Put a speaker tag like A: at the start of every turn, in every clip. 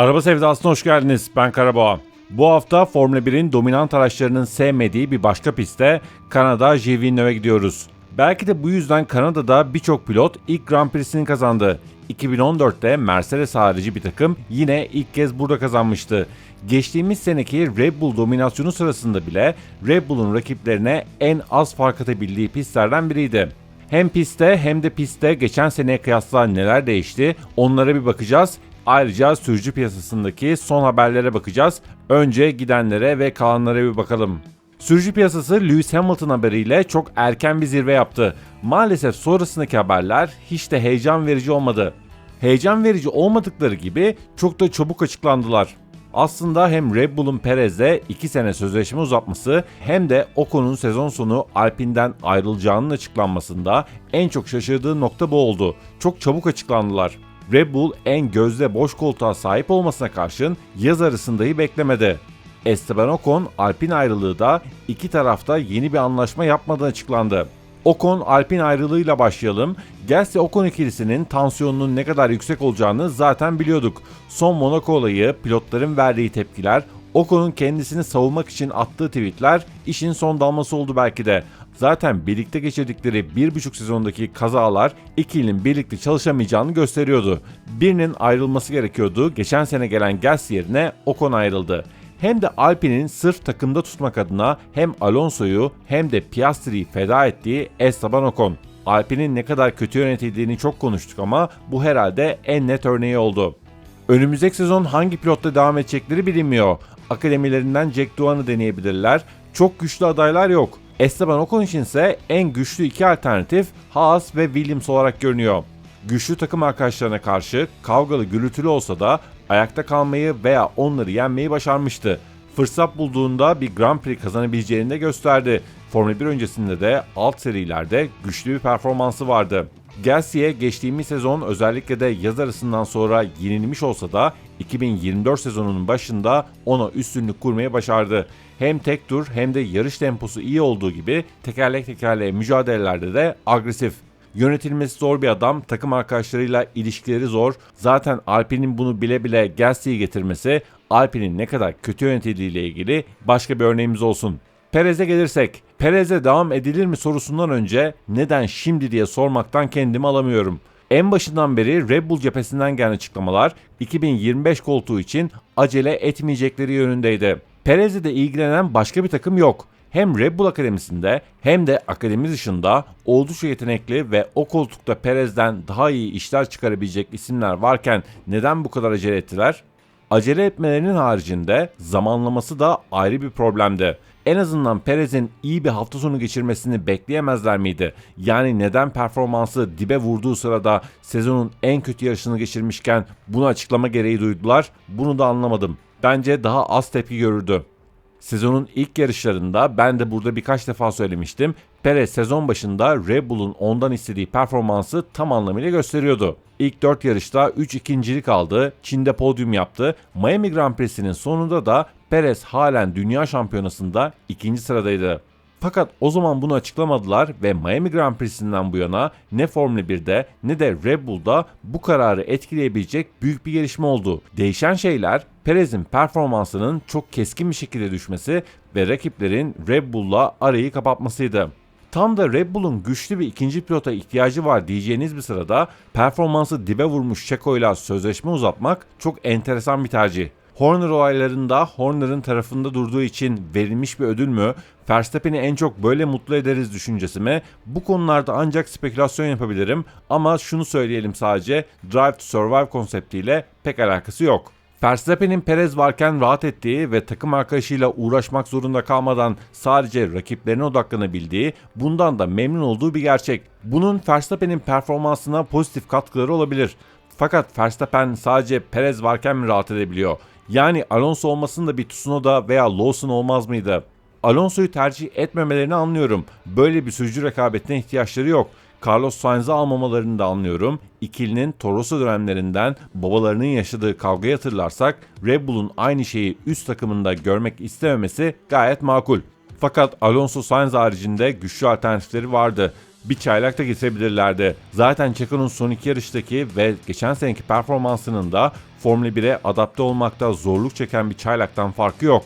A: Araba sevdasına hoş geldiniz. Ben Karaboğa. Bu hafta Formula 1'in dominant araçlarının sevmediği bir başka pistte Kanada. Villeneuve'e gidiyoruz. Belki de bu yüzden Kanada'da birçok pilot ilk Grand Prix'sini kazandı. 2014'te Mercedes harici bir takım yine ilk kez burada kazanmıştı. Geçtiğimiz seneki Red Bull dominasyonu sırasında bile Red Bull'un rakiplerine en az fark atabildiği pistlerden biriydi. Hem pistte hem de pistte geçen seneye kıyasla neler değişti onlara bir bakacağız. Ayrıca sürücü piyasasındaki son haberlere bakacağız. Önce gidenlere ve kalanlara bir bakalım. Sürücü piyasası Lewis Hamilton haberiyle çok erken bir zirve yaptı. Maalesef sonrasındaki haberler hiç de heyecan verici olmadı. Heyecan verici olmadıkları gibi çok da çabuk açıklandılar. Aslında hem Red Bull'un Perez'le 2 sene sözleşme uzatması hem de Ocon'un sezon sonu Alpine'den ayrılacağının açıklanmasında en çok şaşırdığı nokta bu oldu. Çok çabuk açıklandılar. Red Bull en gözde boş koltuğa sahip olmasına karşın yaz arasındayı beklemedi. Esteban Ocon Alpine ayrılığı da iki tarafta yeni bir anlaşma yapmadan açıklandı. Ocon Alpine ayrılığıyla başlayalım. Gasly Ocon ikilisinin tansiyonunun ne kadar yüksek olacağını zaten biliyorduk. Son Monaco olayı, pilotların verdiği tepkiler, Ocon'un kendisini savunmak için attığı tweetler işin son dalması oldu belki de. Zaten birlikte geçirdikleri bir buçuk sezondaki kazalar ikilinin birlikte çalışamayacağını gösteriyordu. Birinin ayrılması gerekiyordu. Geçen sene gelen Gasly yerine Ocon ayrıldı hem de Alpine'in sırf takımda tutmak adına hem Alonso'yu hem de Piastri'yi feda ettiği Esteban Ocon. Alpine'in ne kadar kötü yönetildiğini çok konuştuk ama bu herhalde en net örneği oldu. Önümüzdeki sezon hangi pilotla devam edecekleri bilinmiyor. Akademilerinden Jack Duan'ı deneyebilirler. Çok güçlü adaylar yok. Esteban Ocon için ise en güçlü iki alternatif Haas ve Williams olarak görünüyor. Güçlü takım arkadaşlarına karşı kavgalı gürültülü olsa da ayakta kalmayı veya onları yenmeyi başarmıştı. Fırsat bulduğunda bir Grand Prix kazanabileceğini de gösterdi. Formula 1 öncesinde de alt serilerde güçlü bir performansı vardı. Gasly'e geçtiğimiz sezon özellikle de yaz arasından sonra yenilmiş olsa da 2024 sezonunun başında ona üstünlük kurmayı başardı. Hem tek tur hem de yarış temposu iyi olduğu gibi tekerlek tekerleğe mücadelelerde de agresif. Yönetilmesi zor bir adam, takım arkadaşlarıyla ilişkileri zor. Zaten Alpine'in bunu bile bile Gasly'yi getirmesi Alpine'in ne kadar kötü yönetildiği ile ilgili başka bir örneğimiz olsun. Perez'e gelirsek, Perez'e devam edilir mi sorusundan önce neden şimdi diye sormaktan kendimi alamıyorum. En başından beri Red Bull cephesinden gelen açıklamalar 2025 koltuğu için acele etmeyecekleri yönündeydi. Perez'e de ilgilenen başka bir takım yok hem Red Bull Akademisi'nde hem de akademi dışında oldukça yetenekli ve o koltukta Perez'den daha iyi işler çıkarabilecek isimler varken neden bu kadar acele ettiler? Acele etmelerinin haricinde zamanlaması da ayrı bir problemdi. En azından Perez'in iyi bir hafta sonu geçirmesini bekleyemezler miydi? Yani neden performansı dibe vurduğu sırada sezonun en kötü yarışını geçirmişken bunu açıklama gereği duydular? Bunu da anlamadım. Bence daha az tepki görürdü. Sezonun ilk yarışlarında ben de burada birkaç defa söylemiştim. Perez sezon başında Red Bull'un ondan istediği performansı tam anlamıyla gösteriyordu. İlk 4 yarışta 3 ikincilik aldı, Çin'de podyum yaptı. Miami Grand Prix'sinin sonunda da Perez halen dünya şampiyonasında ikinci sıradaydı. Fakat o zaman bunu açıklamadılar ve Miami Grand Prix'sinden bu yana ne Formula 1'de ne de Red Bull'da bu kararı etkileyebilecek büyük bir gelişme oldu. Değişen şeyler Perez'in performansının çok keskin bir şekilde düşmesi ve rakiplerin Red Bull'la arayı kapatmasıydı. Tam da Red Bull'un güçlü bir ikinci pilota ihtiyacı var diyeceğiniz bir sırada performansı dibe vurmuş Checo ile sözleşme uzatmak çok enteresan bir tercih. Horner olaylarında Horner'ın tarafında durduğu için verilmiş bir ödül mü? Verstappen'i en çok böyle mutlu ederiz düşüncesi mi? Bu konularda ancak spekülasyon yapabilirim ama şunu söyleyelim sadece Drive to Survive konseptiyle pek alakası yok. Verstappen'in Perez varken rahat ettiği ve takım arkadaşıyla uğraşmak zorunda kalmadan sadece rakiplerine odaklanabildiği, bundan da memnun olduğu bir gerçek. Bunun Verstappen'in performansına pozitif katkıları olabilir. Fakat Verstappen sadece Perez varken mi rahat edebiliyor? Yani Alonso olmasında bir Tsunoda veya Lawson olmaz mıydı? Alonso'yu tercih etmemelerini anlıyorum. Böyle bir sürücü rekabetine ihtiyaçları yok. Carlos Sainz'ı almamalarını da anlıyorum. İkilinin Torosso dönemlerinden babalarının yaşadığı kavgayı hatırlarsak Red Bull'un aynı şeyi üst takımında görmek istememesi gayet makul. Fakat Alonso Sainz haricinde güçlü alternatifleri vardı. bir çaylak da getirebilirlerdi. Zaten Checo'nun son iki yarıştaki ve geçen seneki performansının da Formula 1'e adapte olmakta zorluk çeken bir çaylaktan farkı yok.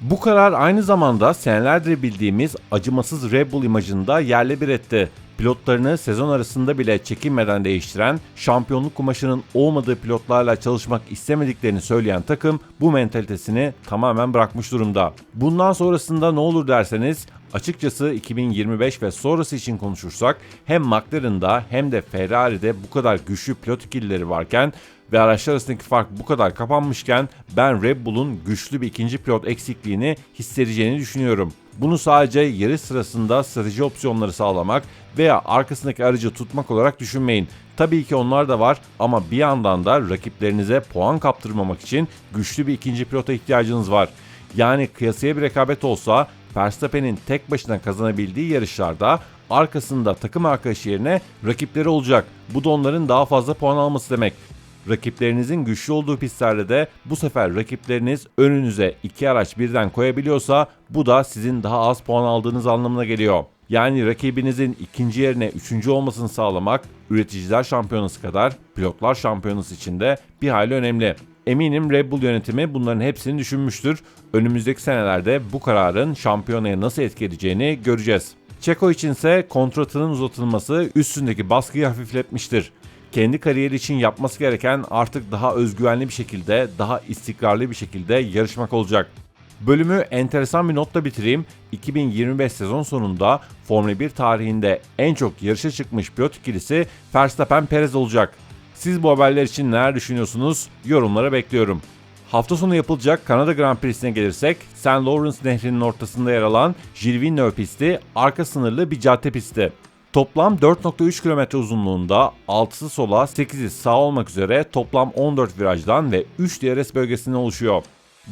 A: Bu karar aynı zamanda senelerdir bildiğimiz acımasız Red Bull imajını da yerle bir etti. Pilotlarını sezon arasında bile çekinmeden değiştiren, şampiyonluk kumaşının olmadığı pilotlarla çalışmak istemediklerini söyleyen takım bu mentalitesini tamamen bırakmış durumda. Bundan sonrasında ne olur derseniz Açıkçası 2025 ve sonrası için konuşursak hem McLaren'da hem de Ferrari'de bu kadar güçlü pilot ikilileri varken ve araçlar arasındaki fark bu kadar kapanmışken ben Red Bull'un güçlü bir ikinci pilot eksikliğini hissedeceğini düşünüyorum. Bunu sadece yarış sırasında strateji opsiyonları sağlamak veya arkasındaki aracı tutmak olarak düşünmeyin. Tabii ki onlar da var ama bir yandan da rakiplerinize puan kaptırmamak için güçlü bir ikinci pilota ihtiyacınız var. Yani kıyasıya bir rekabet olsa Verstappen'in tek başına kazanabildiği yarışlarda arkasında takım arkadaşı yerine rakipleri olacak. Bu da onların daha fazla puan alması demek. Rakiplerinizin güçlü olduğu pistlerde de bu sefer rakipleriniz önünüze iki araç birden koyabiliyorsa bu da sizin daha az puan aldığınız anlamına geliyor. Yani rakibinizin ikinci yerine üçüncü olmasını sağlamak üreticiler şampiyonası kadar pilotlar şampiyonası için de bir hayli önemli. Eminim Red Bull yönetimi bunların hepsini düşünmüştür. Önümüzdeki senelerde bu kararın şampiyonaya nasıl etki edeceğini göreceğiz. Çeko içinse kontratının uzatılması üstündeki baskıyı hafifletmiştir. Kendi kariyeri için yapması gereken artık daha özgüvenli bir şekilde, daha istikrarlı bir şekilde yarışmak olacak. Bölümü enteresan bir notla bitireyim. 2025 sezon sonunda Formula 1 tarihinde en çok yarışa çıkmış pilot ikilisi Verstappen Perez olacak. Siz bu haberler için neler düşünüyorsunuz? Yorumlara bekliyorum. Hafta sonu yapılacak Kanada Grand Prix'sine gelirsek, St. Lawrence Nehri'nin ortasında yer alan Gilles Villeneuve pisti arka sınırlı bir cadde pisti. Toplam 4.3 km uzunluğunda 6'sı sola 8'i sağ olmak üzere toplam 14 virajdan ve 3 DRS bölgesinden oluşuyor.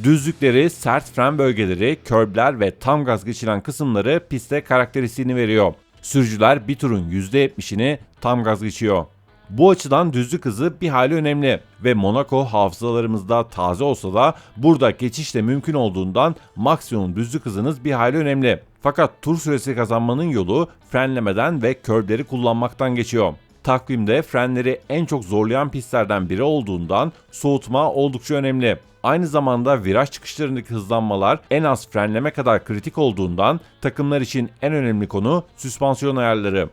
A: Düzlükleri, sert fren bölgeleri, körbler ve tam gaz geçilen kısımları piste karakteristiğini veriyor. Sürücüler bir turun %70'ini tam gaz geçiyor. Bu açıdan düzlük hızı bir hali önemli ve Monaco hafızalarımızda taze olsa da burada geçiş de mümkün olduğundan maksimum düzlük hızınız bir hali önemli. Fakat tur süresi kazanmanın yolu frenlemeden ve körbleri kullanmaktan geçiyor. Takvimde frenleri en çok zorlayan pistlerden biri olduğundan soğutma oldukça önemli. Aynı zamanda viraj çıkışlarındaki hızlanmalar en az frenleme kadar kritik olduğundan takımlar için en önemli konu süspansiyon ayarları.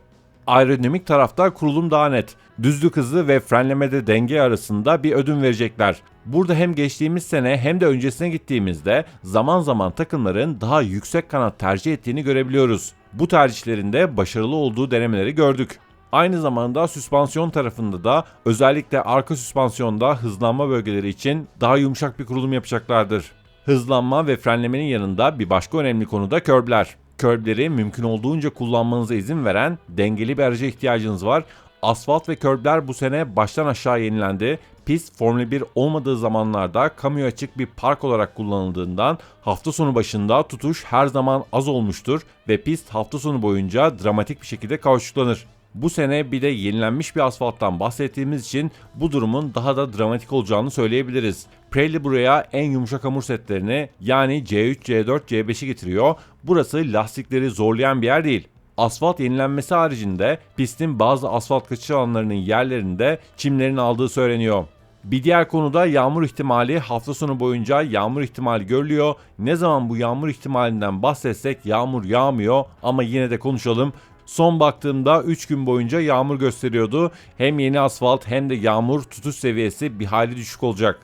A: Aerodinamik tarafta kurulum daha net. Düzlük hızı ve frenlemede denge arasında bir ödün verecekler. Burada hem geçtiğimiz sene hem de öncesine gittiğimizde zaman zaman takımların daha yüksek kanat tercih ettiğini görebiliyoruz. Bu tercihlerinde başarılı olduğu denemeleri gördük. Aynı zamanda süspansiyon tarafında da özellikle arka süspansiyonda hızlanma bölgeleri için daha yumuşak bir kurulum yapacaklardır. Hızlanma ve frenlemenin yanında bir başka önemli konu da körbler. Körbleri mümkün olduğunca kullanmanıza izin veren dengeli bir araca ihtiyacınız var. Asfalt ve körbler bu sene baştan aşağı yenilendi. Pist Formula 1 olmadığı zamanlarda kamuya açık bir park olarak kullanıldığından hafta sonu başında tutuş her zaman az olmuştur ve pist hafta sonu boyunca dramatik bir şekilde kauçuklanır. Bu sene bir de yenilenmiş bir asfalttan bahsettiğimiz için bu durumun daha da dramatik olacağını söyleyebiliriz. Pirelli buraya en yumuşak hamur setlerini yani C3, C4, C5'i getiriyor. Burası lastikleri zorlayan bir yer değil. Asfalt yenilenmesi haricinde pistin bazı asfalt kaçış alanlarının yerlerinde çimlerin aldığı söyleniyor. Bir diğer konuda yağmur ihtimali hafta sonu boyunca yağmur ihtimali görülüyor. Ne zaman bu yağmur ihtimalinden bahsetsek yağmur yağmıyor ama yine de konuşalım. Son baktığımda 3 gün boyunca yağmur gösteriyordu. Hem yeni asfalt hem de yağmur tutuş seviyesi bir hali düşük olacak.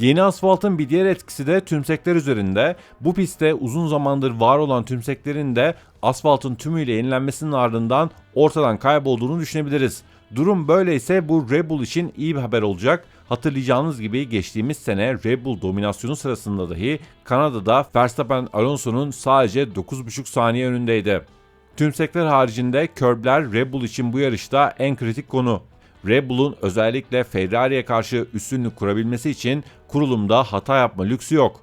A: Yeni asfaltın bir diğer etkisi de tümsekler üzerinde. Bu pistte uzun zamandır var olan tümseklerin de asfaltın tümüyle yenilenmesinin ardından ortadan kaybolduğunu düşünebiliriz. Durum böyleyse bu Red Bull için iyi bir haber olacak. Hatırlayacağınız gibi geçtiğimiz sene Red Bull dominasyonu sırasında dahi Kanada'da Verstappen Alonso'nun sadece 9,5 saniye önündeydi. Tümsekler haricinde körbler Red Bull için bu yarışta en kritik konu. Red Bull'un özellikle Ferrari'ye karşı üstünlük kurabilmesi için kurulumda hata yapma lüksü yok.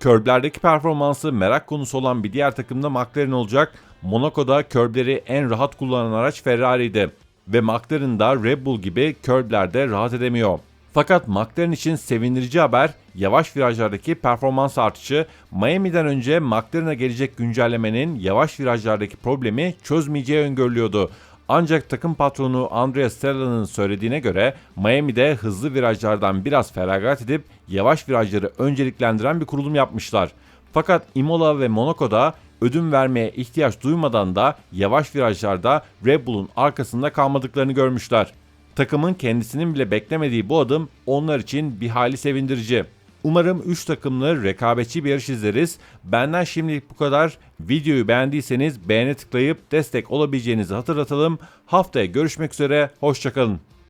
A: Körblerdeki performansı merak konusu olan bir diğer takımda McLaren olacak. Monaco'da körbleri en rahat kullanan araç Ferrari'ydi ve McLaren da Red Bull gibi körblerde rahat edemiyor. Fakat McLaren için sevindirici haber yavaş virajlardaki performans artışı Miami'den önce McLaren'a gelecek güncellemenin yavaş virajlardaki problemi çözmeyeceği öngörülüyordu. Ancak takım patronu Andrea Stella'nın söylediğine göre Miami'de hızlı virajlardan biraz feragat edip yavaş virajları önceliklendiren bir kurulum yapmışlar. Fakat Imola ve Monaco'da ödün vermeye ihtiyaç duymadan da yavaş virajlarda Red Bull'un arkasında kalmadıklarını görmüşler. Takımın kendisinin bile beklemediği bu adım onlar için bir hali sevindirici. Umarım 3 takımlı rekabetçi bir yarış izleriz. Benden şimdilik bu kadar. Videoyu beğendiyseniz beğene tıklayıp destek olabileceğinizi hatırlatalım. Haftaya görüşmek üzere, hoşçakalın.